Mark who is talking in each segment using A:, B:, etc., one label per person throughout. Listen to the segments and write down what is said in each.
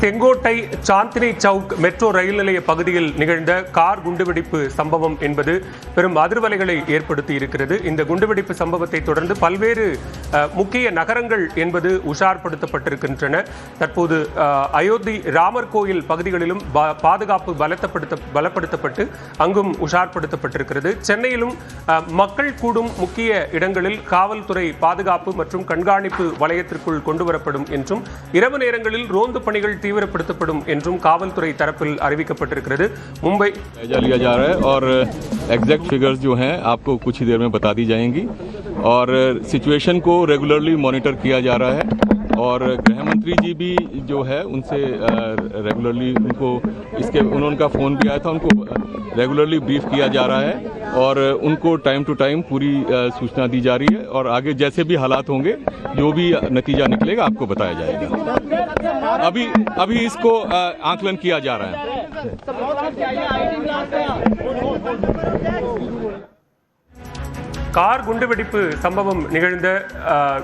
A: Sengottai Chandni Chowk metro rail நிலைய பகுதியில் நிகழ்ந்த கார் குண்டுவெடிப்பு சம்பவம் என்பது பெரும் அதிர்வலைகளை ஏற்படுத்தி இருக்கிறது. இந்த குண்டுவெடிப்பு சம்பவத்தை தொடர்ந்து பல்வேறு முக்கிய நகரங்கள் என்பது உஷார்படுத்தப்பட்டிருக்கின்றன. தற்போது அயோத்தி ராமர் கோயில் பகுதிகளிலும் பா- பாதுகாப்பு பலத்தப்படுத்த பலப்படுத்தப்பட்டு அங்கும் உஷார்படுத்தப்பட்டிருக்கிறது. சென்னையிலும் மக்கள் கூடும் முக்கிய இடங்களில் காவல்துறை பாதுகாப்பு மற்றும் கண்காணிப்பு வலயத்திற்குள் கொண்டுவரப்படும் என்றும் இரவு நேரங்களில் ரோந்து பணிகள் தீவிரப்படுத்தப்படும் என்றும் காவல்துறை தரப்பில் அறிவிக்கப்பட்டிருக்கிறது மும்பை
B: जायजा लिया जा रहा है और एग्जैक्ट फिगर्स जो हैं आपको कुछ ही देर में बता दी जाएंगी और सिचुएशन को रेगुलरली मॉनिटर किया जा रहा है और गृह मंत्री जी भी जो है, उनसे रेगुलरली उनको इसके उन्होंने उनका फ़ोन भी आया था, उनको रेगुलरली ब्रीफ किया जा रहा है और उनको टाइम टू टाइम पूरी सूचना दी जा रही है और आगे जैसे भी हालात होंगे, जो भी नतीजा निकलेगा, आपको बताया जाएगा। अभी अभी इसको आकलन किया जा रहा है।
A: கார் குண்டுவெடிப்பு சம்பவம் நிகழ்ந்த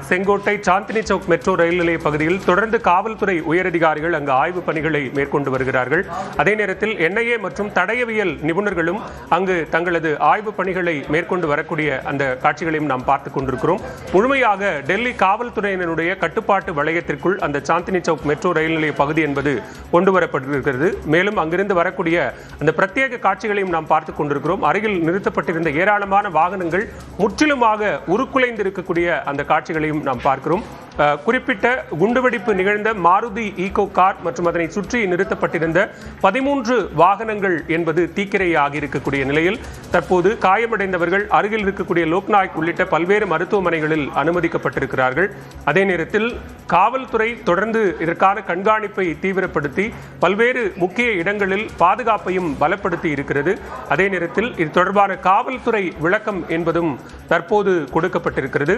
A: செங்கோட்டை சாந்தினி சவுக் மெட்ரோ ரயில் நிலைய பகுதியில் தொடர்ந்து காவல்துறை உயரதிகாரிகள் அங்கு ஆய்வு பணிகளை மேற்கொண்டு வருகிறார்கள். அதே நேரத்தில் என்ஐஏ மற்றும் தடயவியல் நிபுணர்களும் அங்கு தங்களது ஆய்வு பணிகளை மேற்கொண்டு வரக்கூடிய அந்த காட்சிகளையும் நாம் பார்த்துக் கொண்டிருக்கிறோம். முழுமையாக டெல்லி காவல்துறையினருடைய கட்டுப்பாட்டு வளையத்திற்குள் அந்த சாந்தினி சவுக் மெட்ரோ ரயில் நிலைய பகுதி என்பது கொண்டு வரப்பட்டிருக்கிறது. மேலும் அங்கிருந்து வரக்கூடிய அந்த பிரத்யேக காட்சிகளையும் நாம் பார்த்துக் கொண்டிருக்கிறோம். அருகில் நிறுத்தப்பட்டிருந்த ஏராளமான வாகனங்கள் முற்றிலுமாக உருக்குலைந்திருக்கக்கூடிய அந்த காட்சிகளையும் நாம் பார்க்கிறோம். குறிப்பிட்ட குண்டுவெடிப்பு நிகழ்ந்த மாருதி ஈகோ கார் மற்றும் அதனை சுற்றி நிறுத்தப்பட்டிருந்த பதிமூன்று வாகனங்கள் என்பது தீக்கிரையாகி இருக்கக்கூடிய நிலையில் தற்போது காயமடைந்தவர்கள் அருகில் இருக்கக்கூடிய லோக்நாயக் உள்ளிட்ட பல்வேறு மருத்துவமனைகளில் அனுமதிக்கப்பட்டிருக்கிறார்கள். அதே நேரத்தில் காவல்துறை தொடர்ந்து இதற்கான கண்காணிப்பை தீவிரப்படுத்தி பல்வேறு முக்கிய இடங்களில் பாதுகாப்பையும் பலப்படுத்தி இருக்கிறது. அதே நேரத்தில் இது தொடர்பான காவல்துறை விளக்கம் என்பதும் தற்போது கொடுக்கப்பட்டிருக்கிறது.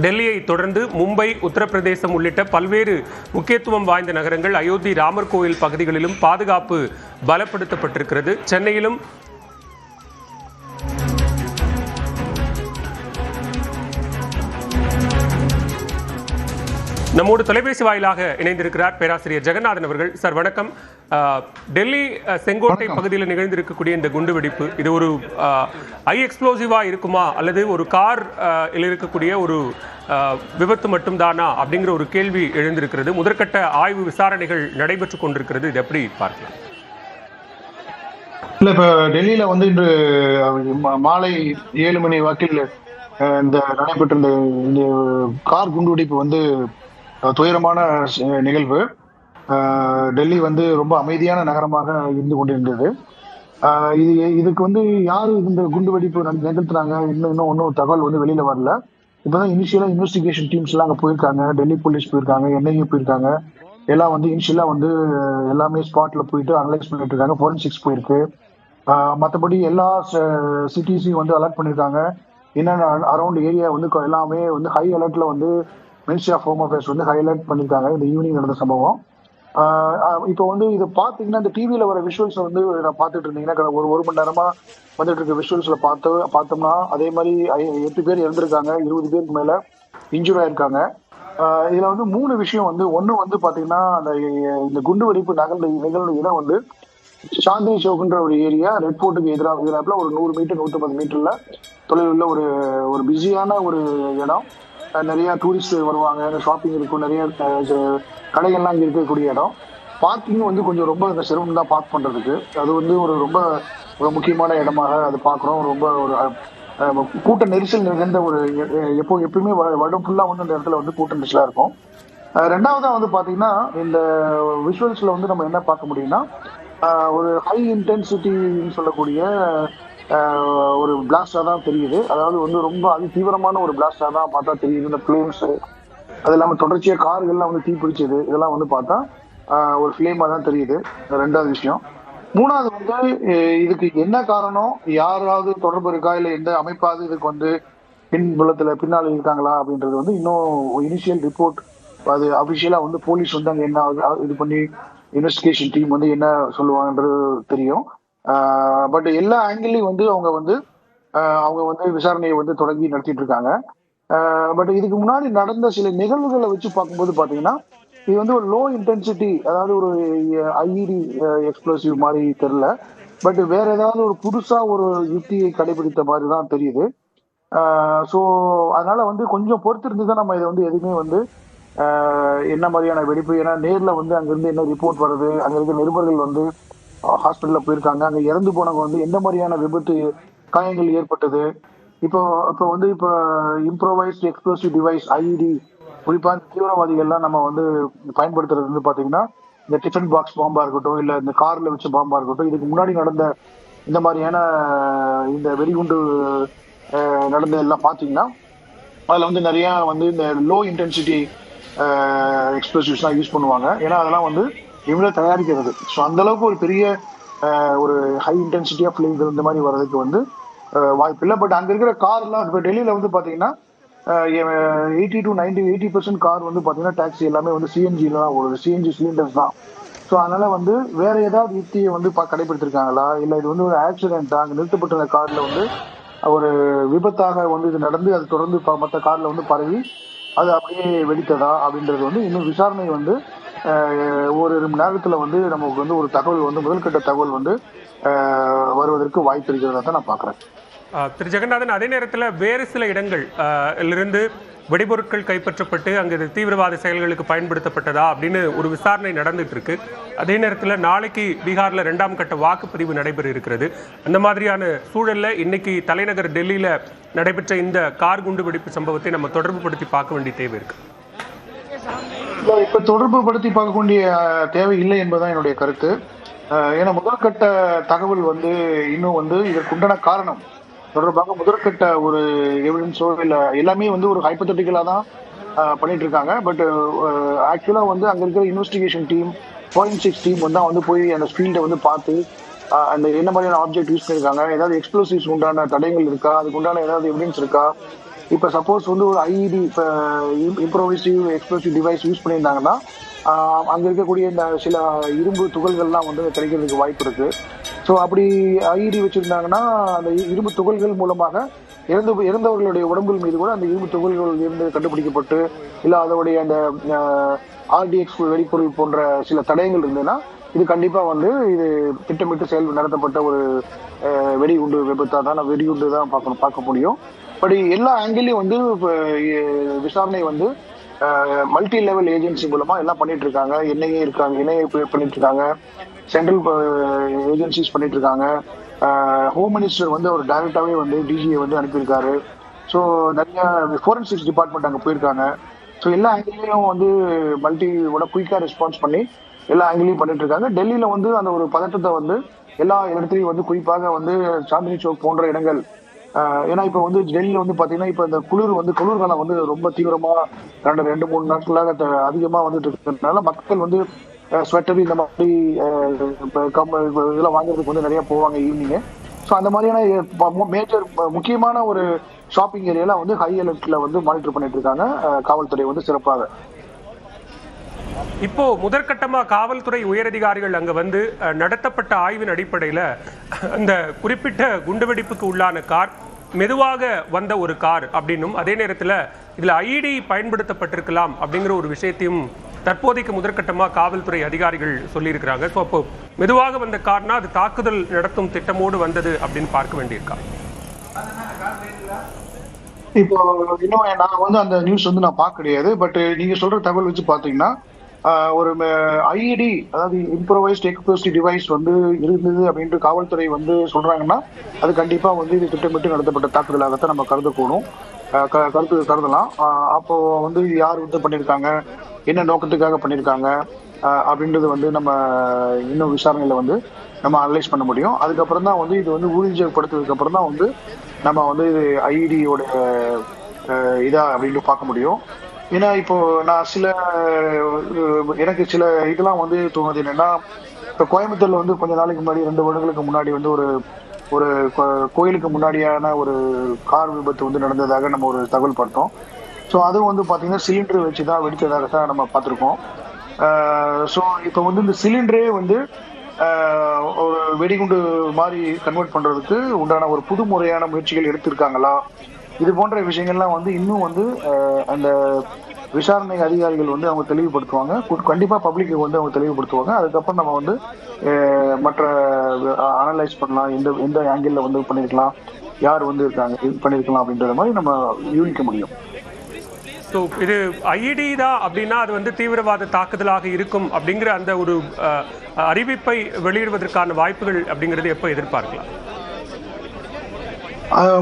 A: டெல்லியை தொடர்ந்து மும்பை உத்தரப்பிரதேசம் உள்ளிட்ட பல்வேறு முக்கியத்துவம் வாய்ந்த நகரங்கள் அயோத்தி ராமர் கோயில் பகுதிகளிலும் பாதுகாப்பு பலப்படுத்தப்பட்டிருக்கிறது. சென்னையிலும் நம்மோடு தொலைபேசி வாயிலாக இணைந்திருக்கிறார் பேராசிரியர் ஜெகநாதன் அவர்கள். சார் வணக்கம். டெல்லி செங்கோட்டை பகுதியில் நிகழ்ந்திருக்கக்கூடிய இந்த குண்டுவெடிப்பு இது ஒரு ஐ எக்ஸ்ப்ளோசிவா இருக்குமா? அல்லது ஒரு கார் இருக்கக்கூடிய ஒரு விபத்து மட்டும்தானா? அப்படிங்கிற ஒரு கேள்வி எழுந்திருக்கிறது. முதற்கட்ட ஆய்வு விசாரணைகள் நடைபெற்று கொண்டிருக்கிறது. இது எப்படி பார்க்கலாம்?
C: இல்ல இப்ப டெல்லியில வந்து இன்று மாலை ஏழு மணி வாக்கில் இந்த நடைபெற்ற இந்த கார் குண்டுவெடிப்பு வந்து துயரமான நிகழ்வு. டெல்லி வந்து ரொம்ப அமைதியான நகரமாக இருந்து கொண்டிருந்தது. இது இதுக்கு வந்து யார் இந்த குண்டுவெடிப்பு நிகழ்த்துறாங்க இன்னும் இன்னும் ஒன்றும் தகவல் வந்து வெளியில வரல. இப்போதான் இனிஷியலா இன்வெஸ்டிகேஷன் டீம்ஸ் எல்லாம் அங்கே போயிருக்காங்க. டெல்லி போலீஸ் போயிருக்காங்க என்ஐஏ போயிருக்காங்க. எல்லாம் வந்து இனிஷியலா வந்து எல்லாமே ஸ்பாட்ல போயிட்டு அனலைஸ் பண்ணிட்டு இருக்காங்க. ஃபோரன்சிக்ஸ் போயிருக்கு. மற்றபடி எல்லா சிட்டிஸையும் வந்து அலர்ட் பண்ணியிருக்காங்க என்னென்ன அரௌண்ட் ஏரியா வந்து எல்லாமே வந்து ஹை அலர்ட்ல வந்து மினிஸ்ட்ரி ஆஃப் ஹோம் அஃபேர்ஸ் வந்து ஹைலைட் பண்ணியிருக்காங்க இந்த ஈவினிங் நடந்த சம்பவம். இப்போ வந்து இதை பார்த்தீங்கன்னா இந்த டிவியில் வர விஷுவல்ஸ் வந்து நான் பார்த்துட்டு இருந்தீங்கன்னா ஒரு ஒரு மணி நேரமா வந்துட்டு இருக்க விஷுவல்ஸில் பார்த்து பார்த்தோம்னா அதே மாதிரி எட்டு பேர் இறந்துருக்காங்க. இருபது பேருக்கு மேலே இன்ஜூர் ஆயிருக்காங்க. இதில் வந்து மூணு விஷயம் வந்து ஒன்று வந்து பார்த்தீங்கன்னா அந்த இந்த குண்டு வெடிப்பு நகர்ந்த நிகழ்ந்த இடம் வந்து சாந்தினி சவுக்குன்ற ஒரு ஏரியா ரெட் போர்ட்டுக்கு எதிராக எதிராப்புல ஒரு நூறு மீட்டர் நூற்றம்பது மீட்டரில் தொலைவில் உள்ள ஒரு ஒரு பிஸியான ஒரு இடம். நிறைய டூரிஸ்ட் வருவாங்க ஷாப்பிங் இருக்கும் நிறைய கடைகள்லாம் இங்கே இருக்கக்கூடிய இடம். பார்க்கிங் வந்து கொஞ்சம் ரொம்ப அந்த சிரமம் தான் பார்க் பண்ணுறதுக்கு அது வந்து ஒரு ரொம்ப ஒரு முக்கியமான இடமாக அது பார்க்குறோம். ரொம்ப ஒரு கூட்ட நெரிசல் நிறைந்த ஒரு எ- எப்போ எப்பயுமே வ- வருடம் ஃபுல்லாக வந்து அந்த இடத்துல வந்து கூட்ட நெரிசலாக இருக்கும். ரெண்டாவதாக வந்து பார்த்தீங்கன்னா இந்த விஷுவல்ஸில் வந்து நம்ம என்ன பார்க்க முடியும்னா ஒரு ஹை இன்டென்சிட்டின்னு சொல்லக்கூடிய ஒரு பிளாஸ்டாக தான் தெரியுது. அதாவது வந்து ரொம்ப அதி தீவிரமான ஒரு பிளாஸ்டாக தான் பார்த்தா தெரியுது. இந்த ஃபிளேம்ஸ் அது இல்லாமல் தொடர்ச்சியாக கார்கள்லாம் வந்து தீ பிடிச்சது. இதெல்லாம் வந்து பார்த்தா ஒரு ஃப்ளேமாக தான் தெரியுது. ரெண்டாவது விஷயம். மூணாவது வந்து இதுக்கு என்ன காரணம்? யாராவது தொடர்பு இருக்கா? இல்லை எந்த அமைப்பாவது இதுக்கு வந்து பின்புலத்தில் பின்னால் இருக்காங்களா? அப்படின்றது வந்து இன்னும் இனிஷியல் ரிப்போர்ட் அது அஃபிஷியலாக வந்து போலீஸ் வந்து அங்கே என்ன ஆகுது, இது பண்ணி இன்வெஸ்டிகேஷன் டீம் வந்து என்ன சொல்லுவாங்கன்றது தெரியும். பட் எல்லா ஆங்கிள்லையும் வந்து அவங்க வந்து அவங்க வந்து விசாரணையை வந்து தொடங்கி நடத்திட்டு இருக்காங்க பட் இதுக்கு முன்னாடி நடந்த சில நிகழ்வுகளை வச்சு பார்க்கும்போது பார்த்தீங்கன்னா இது வந்து ஒரு லோ இன்டென்சிட்டி அதாவது ஒரு ஐஇடி எக்ஸ்ப்ளோசிவ் மாதிரி தெரில பட் வேற ஏதாவது ஒரு புதுசாக ஒரு யுக்தியை கடைபிடித்த மாதிரி தான் தெரியுது. ஸோ அதனால வந்து கொஞ்சம் பொறுத்திருந்து தான் நம்ம இதை வந்து எதுவுமே வந்து என்ன மாதிரியான வெடிப்பு ஏன்னா நேரில் வந்து அங்கேருந்து என்ன ரிப்போர்ட் வருது அங்கே இருக்க நிருபர்கள் வந்து ஹாஸ்பிட்டல்ல போயிருக்காங்க. அங்க இறந்து போனவங்க வந்து எந்த மாதிரியான விபத்து காயங்கள் ஏற்பட்டது? இப்போ இப்போ வந்து இப்போ இம்ப்ரோவைஸ்ட் எக்ஸ்ப்ளோசிவ் டிவைஸ் ஐஇடி குறிப்பாக தீவிரவாதிகள்லாம் நம்ம வந்து பயன்படுத்துறது வந்து பார்த்தீங்கன்னா இந்த டிஃபன் பாக்ஸ் பாம்பா இருக்கட்டும் இல்லை இந்த காரில் வச்ச பாம்பா இருக்கட்டும் இதுக்கு முன்னாடி நடந்த இந்த மாதிரியான இந்த வெடிகுண்டு நடந்த எல்லாம் பார்த்தீங்கன்னா அதில் வந்து நிறையா வந்து இந்த லோ இன்டென்சிட்டி எக்ஸ்ப்ளோசிவ்ஸ்லாம் யூஸ் பண்ணுவாங்க. ஏன்னா அதெல்லாம் வந்து இவங்களே தயாரிக்கிறது. ஸோ அந்த அளவுக்கு ஒரு பெரிய ஒரு ஹை இன்டென்சிட்டி ஆஃப் ஃபிலிம் இந்த மாதிரி வர்றதுக்கு வந்து வாய்ப்பு இல்லை பட் அங்கே இருக்கிற கார்லாம் இப்போ டெல்லியில் வந்து பார்த்தீங்கன்னா eighty to ninety eighty percent car வந்து பார்த்தீங்கன்னா டாக்ஸி எல்லாமே வந்து சிஎன்ஜியில் தான் ஓடுது. சிஎன்ஜி சிலிண்டர்ஸ் தான். ஸோ அதனால வந்து வேற ஏதாவது யுக்தியை வந்து பா- கடைபிடித்திருக்காங்களா இல்லை இது வந்து ஒரு ஆக்சிடென்ட் அங்கே நிறுத்தப்பட்டிருந்த காரில் வந்து ஒரு விபத்தாக வந்து இது நடந்து அது தொடர்ந்து மற்ற காரில் வந்து பரவி அது அப்படியே வெடித்ததா? அப்படின்றது வந்து இன்னும் விசாரணை வந்து ஒரு மணி நேரத்துல வந்து நமக்கு வந்து ஒரு தகவல் வந்து முதல்கட்ட தகவல் வந்து வருவதற்கு வாய்ப்பு இருக்கிறதா தான் நான் பாக்குறேன்
A: திரு ஜெகநாதன் அதே நேரத்தில் வேறு சில இடங்கள் இருந்து வெடிபொருட்கள் கைப்பற்றப்பட்டு அங்கே இது தீவிரவாத செயல்களுக்கு பயன்படுத்தப்பட்டதா அப்படின்னு ஒரு விசாரணை நடந்துட்டு இருக்கு அதே நேரத்தில் நாளைக்கு பீகாரில் ரெண்டாம் கட்ட வாக்குப்பதிவு நடைபெற இருக்கிறது. அந்த மாதிரியான சூழலில் இன்னைக்கு தலைநகர் டெல்லியில் நடைபெற்ற இந்த கார் குண்டு வெடிப்பு சம்பவத்தை நம்ம தொடர்பு படுத்தி பார்க்க வேண்டிய தேவை
C: இருக்குது இப்ப தொடர்பு படுத்தி பார்க்கக்கூடிய தேவை இல்லை என்பதுதான் என்னுடைய கருத்து. ஏன்னா முதற்கட்ட தகவல் வந்து இன்னும் வந்து இதற்குண்டான காரணம் தொடர்பாக முதற்கட்ட ஒரு எவிடன்ஸோ இல்ல எல்லாமே வந்து ஒரு ஹைப்பத்தட்டிக்கலா தான் பண்ணிட்டு இருக்காங்க. பட் ஆக்சுவலா வந்து அங்க இருக்கிற இன்வெஸ்டிகேஷன் டீம் ஃபாரன்சிக்ஸ் டீம் வந்து வந்து போய் அந்த ஃபீல்டை வந்து பார்த்து அந்த என்ன மாதிரியான ஆப்ஜெக்ட் யூஸ் பண்ணியிருக்காங்க ஏதாவது எக்ஸ்ப்ளோசிவ்ஸ் உண்டான தடயங்கள் இருக்கா அதுக்கு உண்டான ஏதாவது எவிடன்ஸ் இருக்கா இப்ப சப்போஸ் வந்து ஒரு ஐஇடி இப்ப இம்ப்ரோவைசிவ் எக்ஸ்ப்ளோசிவ் டிவைஸ் யூஸ் பண்ணியிருந்தாங்கன்னா அங்கே அங்க இருக்கக்கூடிய இந்த சில இரும்பு துகள்கள்லாம் வந்து கிடைக்கிறதுக்கு வாய்ப்பு இருக்கு. ஸோ அப்படி ஐஇடி வச்சிருந்தாங்கன்னா அந்த இரும்பு துகள்கள் மூலமாக இறந்து இறந்தவர்களுடைய உடம்புகள் மீது கூட அந்த இரும்பு துகள்கள் இருந்து கண்டுபிடிக்கப்பட்டு இல்ல அதோடைய அந்த ஆர்டிஎக்ஸ் வெடிப்பொருள் போன்ற சில தடயங்கள் இருந்ததுன்னா இது கண்டிப்பா வந்து இது திட்டமிட்டு செயல் நடத்தப்பட்ட ஒரு வெடிகுண்டு விபத்தா தான் வெடிகுண்டு தான் பார்க்கணும் பார்க்க முடியும். பட் எல்லா ஆங்கிலையும் வந்து விசாரணை வந்து மல்டி லெவல் ஏஜென்சி மூலமா எல்லாம் பண்ணிட்டு இருக்காங்க என்ஐஏ இருக்காங்க என்ஐஏ பண்ணிட்டு இருக்காங்க சென்ட்ரல் ஏஜென்சிஸ் பண்ணிட்டு இருக்காங்க ஹோம் மினிஸ்டர் வந்து அவர் டைரக்டாவே வந்து டிஜியை வந்து அனுப்பியிருக்காரு. ஸோ நிறைய ஃபோரன்சிக்ஸ் டிபார்ட்மெண்ட் அங்கே போயிருக்காங்க. ஸோ எல்லா ஆங்கிலையும் வந்து மல்டியோட குயிக்காக ரெஸ்பான்ஸ் பண்ணி எல்லா ஆங்கிலையும் பண்ணிட்டு இருக்காங்க டெல்லியில வந்து அந்த ஒரு பதட்டத்தை வந்து எல்லா இடத்துலையும் வந்து குறிப்பாக வந்து சாந்தினி சௌக் போன்ற இடங்கள் ஏன்னா இப்ப வந்து டெல்லியில வந்து பாத்தீங்கன்னா இப்ப இந்த குளிர் வந்து குளிர்காலம் வந்து ரொம்ப தீவிரமா ரெண்டு ரெண்டு மூணு நாட்களாக த- அதிகமா வந்துட்டு இருக்கிறதுனால மக்கள் வந்து ஸ்வெட்டர் இந்த மாதிரி ஆஹ் இதெல்லாம் வாங்குறதுக்கு வந்து நிறைய போவாங்க ஈவினிங் ஸோ அந்த மாதிரியான மேஜர் முக்கியமான ஒரு ஷாப்பிங் ஏரியாலாம் வந்து ஹை அலர்ட்ல வந்து மானிட்டர் பண்ணிட்டு இருக்காங்க. காவல்துறை வந்து சிறப்பாக.
A: இப்போ முதற்கட்டமா காவல்துறை உயரதிகாரிகள் அங்க வந்து நடத்தப்பட்ட ஆய்வின் அடிப்படையில அந்த குறிப்பிட்ட குண்டுவெடிப்புக்கு உள்ளான கார் மெதுவாக வந்த ஒரு கார் அப்படின்னும் அதே நேரத்துல இதுல ஐடி பயன்படுத்தப்பட்டிருக்கலாம் அப்படிங்கிற ஒரு விஷயத்தையும் தற்போதைக்கு முதற்கட்டமா காவல்துறை அதிகாரிகள் சொல்லியிருக்கிறாங்க. ஸோ அப்போ மெதுவாக வந்த கார்னா அது தாக்குதல் நடத்தும் திட்டமோடு வந்தது அப்படின்னு பார்க்க வேண்டியிருக்கா?
C: இப்போ இன்னும் நான் வந்து அந்த நியூஸ் வந்து நான் பார்க்க கிடையாது பட் நீங்க சொல்ற தகவல் வச்சு பாத்தீங்கன்னா ஒரு ஐஇடி அதாவது இம்ப்ரோவைஸ்ட் எக்ஸ்ப்ளோசிவ் டிவைஸ் வந்து இருந்தது அப்படின்ட்டு காவல்துறை வந்து சொல்றாங்கன்னா அது கண்டிப்பா வந்து இது திட்டமிட்டு நடத்தப்பட்ட தாக்குதலாகத்தான் நம்ம கருதக்கூடும் க- கருத்து கருதலாம். அப்போ வந்து யார் வந்து பண்ணியிருக்காங்க என்ன நோக்கத்துக்காக பண்ணியிருக்காங்க அப்படின்றது வந்து நம்ம இன்னும் விசாரணையில வந்து நம்ம அனலைஸ் பண்ண முடியும். அதுக்கப்புறம் தான் வந்து இது வந்து ஊழியப்படுத்துறதுக்கு அப்புறம் தான் வந்து நம்ம வந்து இது ஐடியோட இதா அப்படின்னு பார்க்க முடியும். ஏன்னா இப்போ நான் சில எனக்கு சில இதெல்லாம் வந்து தோணுது. என்னன்னா இப்போ கோயம்புத்தூர்ல வந்து கொஞ்ச நாளைக்கு முன்னாடி ரெண்டு வருடங்களுக்கு முன்னாடி வந்து ஒரு ஒரு கோயிலுக்கு முன்னாடியான ஒரு கார் விபத்து வந்து நடந்ததாக நம்ம ஒரு தகவல் பார்த்தோம். ஸோ அதுவும் வந்து பார்த்தீங்கன்னா சிலிண்டர் வச்சு தான் வெடித்ததாக தான் நம்ம பார்த்துருக்கோம். ஸோ இப்போ வந்து இந்த சிலிண்டரே வந்து ஒரு வெடிகுண்டு மாதிரி கன்வெர்ட் பண்ணுறதுக்கு உண்டான ஒரு புது முறையான முயற்சிகள் எடுத்திருக்காங்களா? இது போன்ற விஷயங்கள்லாம் வந்து இன்னும் வந்து அந்த விசாரணை அதிகாரிகள் வந்து அவங்க தெளிவுபடுத்துவாங்க. கண்டிப்பா பப்ளிக்கு வந்து அவங்க தெளிவுபடுத்துவாங்க. அதுக்கப்புறம் நம்ம வந்து மற்ற அனலைஸ் பண்ணலாம். எந்த எந்த ஆங்கிள் வந்து பண்ணிருக்கலாம். யார் வந்து இருக்காங்க பண்ணிருக்கலாம் அப்படின்றத மாதிரி நம்ம யூனிக்க முடியும்.
A: ஸோ இது ஐஇடி தான் அப்படின்னா அது வந்து தீவிரவாத தாக்குதலாக இருக்கும் அப்படிங்கிற அந்த ஒரு அறிவிப்பை வெளியிடுவதற்கான வாய்ப்புகள் அப்படிங்கிறது எப்போ எதிர்பார்க்கலாம்?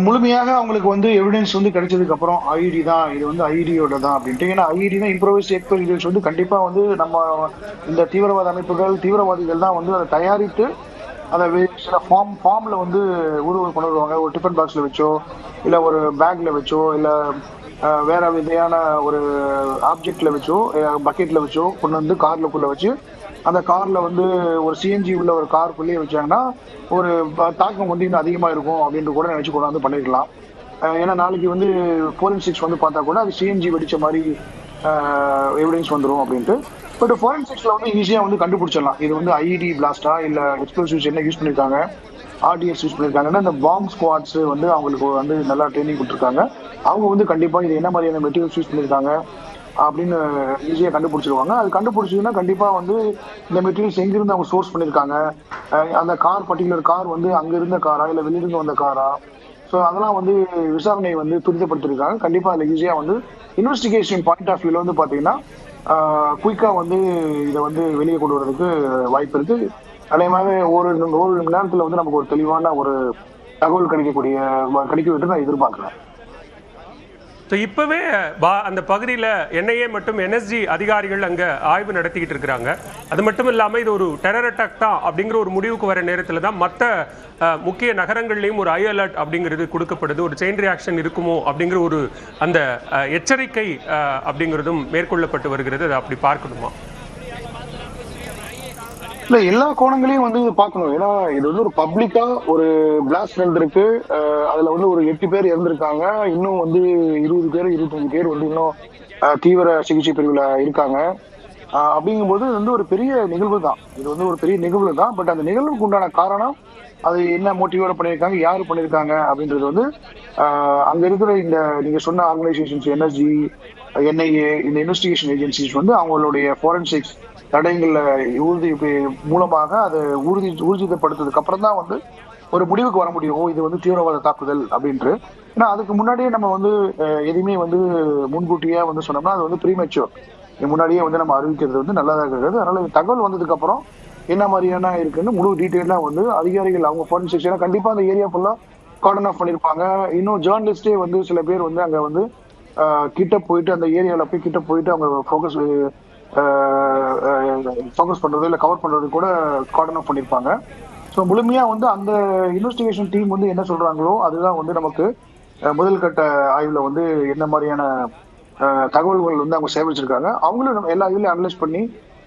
C: முழுமையாக அவங்களுக்கு வந்து எவிடன்ஸ் வந்து கிடைச்சதுக்கு அப்புறம் ஐடி தான். இது வந்து ஐடியோட தான் அப்படின்ட்டு. ஏன்னா ஐடி தான் இம்ப்ரோவைஸ் எக்ஸ்பெரிமெண்ட்ஸ் வந்து கண்டிப்பா வந்து நம்ம இந்த தீவிரவாத அமைப்புகள் தீவிரவாதிகள் தான் வந்து அதை தயாரித்து அதை சில ஃபார்ம் ஃபார்ம்ல வந்து உருவம் கொண்டு வருவாங்க. ஒரு டிஃபன் பாக்ஸ்ல வச்சோ இல்ல ஒரு பேக்ல வச்சோ இல்ல வேற விதையான ஒரு ஆப்ஜெக்ட்ல வச்சோ பக்கெட்ல வச்சோ கொண்டு வந்து கார்லக்குள்ள வச்சு அந்த கார்ல வந்து ஒரு சிஎன்ஜி உள்ள ஒரு காருக்குள்ளேயே வச்சாங்கன்னா ஒரு தாக்கம் வந்து இன்னும் அதிகமா இருக்கும் அப்படின்ட்டு கூட நினைச்சு கொண்டாந்து பண்ணிருக்கலாம். ஏன்னா நாளைக்கு வந்து ஃபோரன்சிக்ஸ் வந்து பார்த்தா கூட அது சிஎன்ஜி வெடிச்ச மாதிரி எவிடன்ஸ் வந்துடும் அப்படின்ட்டு. பட் ஃபோரன்சிக்ஸ்ல வந்து ஈஸியா வந்து கண்டுபிடிச்சிடலாம். இது வந்து ஐஇடி பிளாஸ்டா இல்ல எக்ஸ்ப்ளோசிவ்ஸ் என்ன யூஸ் பண்ணிருக்காங்க ஆர்டிஎஸ் யூஸ் பண்ணிருக்காங்கன்னா இந்த பாம்ப் ஸ்குவாட்ஸ் வந்து அவங்களுக்கு வந்து நல்லா ட்ரைனிங் கொடுத்துருக்காங்க. அவங்க வந்து கண்டிப்பா இது என்ன மாதிரியான மெட்டீரியல்ஸ் யூஸ் பண்ணிருக்காங்க அப்படின்னு ஈஸியாக கண்டுபிடிச்சிருவாங்க. அது கண்டுபிடிச்சதுன்னா கண்டிப்பாக வந்து இந்த மெட்டீரியல்ஸ் எங்கிருந்து அவங்க சோர்ஸ் பண்ணியிருக்காங்க? அந்த கார் பர்டிகுலர் கார் வந்து அங்கே இருந்த காரா இல்லை வெளியிருந்து வந்த காரா ஸோ அதெல்லாம் வந்து விசாரணை வந்து துரிதப்படுத்திருக்காங்க கண்டிப்பாக அதில் ஈஸியாக வந்து இன்வெஸ்டிகேஷன் பாயிண்ட் ஆஃப் வியூல வந்து பார்த்தீங்கன்னா குயிக்காக வந்து இதை வந்து வெளியே கொண்டு வரதுக்கு வாய்ப்பு இருக்கு. அதேமாதிரி ஒரு ஒரு மணி நேரத்தில் வந்து நமக்கு ஒரு தெளிவான ஒரு தகவல் கிடைக்கக்கூடிய கிடைக்கும் என்று நான் எதிர்பார்க்குறேன்.
A: ஸோ இப்போவே பா அந்த பகுதியில் என்ஐஏ மற்றும் என்எஸ்ஜி அதிகாரிகள் அங்கே ஆய்வு நடத்திக்கிட்டு இருக்கிறாங்க. அது மட்டும் இல்லாமல் இது ஒரு டெரர் அட்டாக் தான் அப்படிங்கிற ஒரு முடிவுக்கு வர நேரத்தில் தான் மற்ற முக்கிய நகரங்கள்லையும் ஒரு ஐ அலர்ட் அப்படிங்கிறது கொடுக்கப்படுது. ஒரு செயின் ரியாக்ஷன் இருக்குமோ அப்படிங்கிற ஒரு அந்த எச்சரிக்கை அப்படிங்கிறதும் மேற்கொள்ளப்பட்டு வருகிறது. அதை அப்படி பார்க்கணுமா?
C: இல்ல எல்லா கோணங்களையும் வந்து பார்க்கணும். ஏன்னா இது வந்து ஒரு பப்ளிக்கா ஒரு பிளாஸ்ட் நடந்திருக்கு. அதுல வந்து ஒரு எட்டு பேர் இறந்திருக்காங்க. இன்னும் வந்து இருபது பேர் இருபத்தஞ்சு பேர் வந்து இன்னும் தீவிர சிகிச்சை பிரிவுல இருக்காங்க. அப்படிங்கும்போது இது வந்து ஒரு பெரிய நிகழ்வு தான். இது வந்து ஒரு பெரிய நிகழ்வு தான். பட் அந்த நிகழ்வுக்கு உண்டான காரணம் அது என்ன மோட்டிவோட பண்ணியிருக்காங்க யார் பண்ணியிருக்காங்க அப்படின்றது வந்து அங்க இருக்கிற இந்த நீங்க சொன்ன ஆர்கனைசேஷன்ஸ் என்எஸ்ஜி என்ஐஏ இந்த இன்வெஸ்டிகேஷன் ஏஜென்சிஸ் வந்து அவங்களுடைய ஃபாரன்சிக்ஸ் தடயங்கள்ல உறுதி மூலமாக அதை உறுதி ஊர்ஜிதப்படுத்ததுக்கு அப்புறம் தான் வந்து ஒரு முடிவுக்கு வர முடியும். இது வந்து தீவிரவாத தாக்குதல் அப்படின்ட்டு. ஏன்னா அதுக்கு முன்னாடியே நம்ம வந்து எதையுமே எதுவுமே வந்து முன்கூட்டியே வந்து சொன்னோம்னா அது வந்து ப்ரீமெச்சூர் முன்னாடியே வந்து நம்ம அறிவிக்கிறது வந்து நல்லதாக இருக்கிறது அதனால தகவல் வந்ததுக்கு அப்புறம் என்ன மாதிரியான இருக்குன்னு முழு டீட்டெயிலாக வந்து அதிகாரிகள் அவங்க ஃபாரன்சிக்ஸ் ஏன்னா கண்டிப்பாக அந்த ஏரியா ஃபுல்லாக கார்டன் ஆஃப் பண்ணியிருப்பாங்க இன்னும் ஜேர்னலிஸ்டே வந்து சில பேர் வந்து அங்கே வந்து கிட்ட போயிட்டு அந்த ஏரியாவில் போய் கிட்ட போயிட்டு அவங்க ஃபோக்கஸ் ஃபோக்கஸ் பண்றது இல்ல கவர் பண்றது கூட கார்டன் ஆஃப் பண்ணிருப்பாங்க. ஸோ முழுமையா வந்து அந்த இன்வெஸ்டிகேஷன் டீம் வந்து என்ன சொல்றாங்களோ அதுதான் வந்து நமக்கு முதல் கட்ட ஆய்வுல வந்து என்ன மாதிரியான தகவல்கள் வந்து அவங்க சேமிச்சிருக்காங்க அவங்களும் நம்ம எல்லா இதுலையும் அனலைஸ் பண்ணி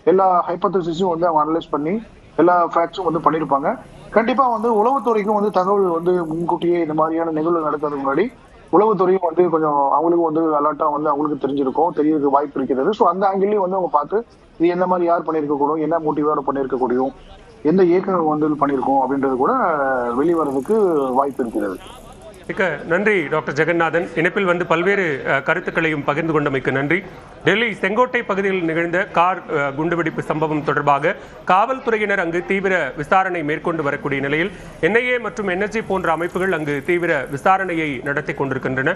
C: எல்லா ஹைப்பத்தசிஸும் வந்து அவங்க அனலைஸ் பண்ணி எல்லா ஃபேக்ட்ஸும் வந்து பண்ணியிருப்பாங்க கண்டிப்பா வந்து உளவுத்துறைக்கும் வந்து தகவல் வந்து முன்கூட்டியே இந்த மாதிரியான நிகழ்வு நடக்கிறதுக்கு முன்னாடி உளவுத்துறையும் வந்து கொஞ்சம் அவங்களுக்கும் வந்து அலர்ட்டா வந்து அவங்களுக்கு தெரிஞ்சிருக்கும் தெரியறதுக்கு வாய்ப்பு இருக்கிறது. ஸோ அந்த ஆங்கிள்லயும் வந்து அவங்க பார்த்து இது எந்த மாதிரி யார் பண்ணியிருக்க கூடும் என்ன மோட்டிவோட பண்ணியிருக்க கூடியும் எந்த இயக்கங்கள் வந்து பண்ணியிருக்கோம் அப்படின்றது கூட வெளிவரதுக்கு வாய்ப்பு இருக்கிறது.
A: மிக்க நன்றி டாக்டர் ஜெகநாதன். இணைப்பில் வந்து பல்வேறு கருத்துக்களையும் பகிர்ந்து கொண்டமைக்கு நன்றி. டெல்லி செங்கோட்டை பகுதியில் நிகழ்ந்த கார் குண்டுவெடிப்பு சம்பவம் தொடர்பாக காவல்துறையினர் அங்கு தீவிர விசாரணை மேற்கொண்டு வரக்கூடிய நிலையில் என்ஐஏ மற்றும் என்எஸ்ஜி போன்ற அமைப்புகள் அங்கு தீவிர விசாரணையை நடத்தி கொண்டிருக்கின்றன.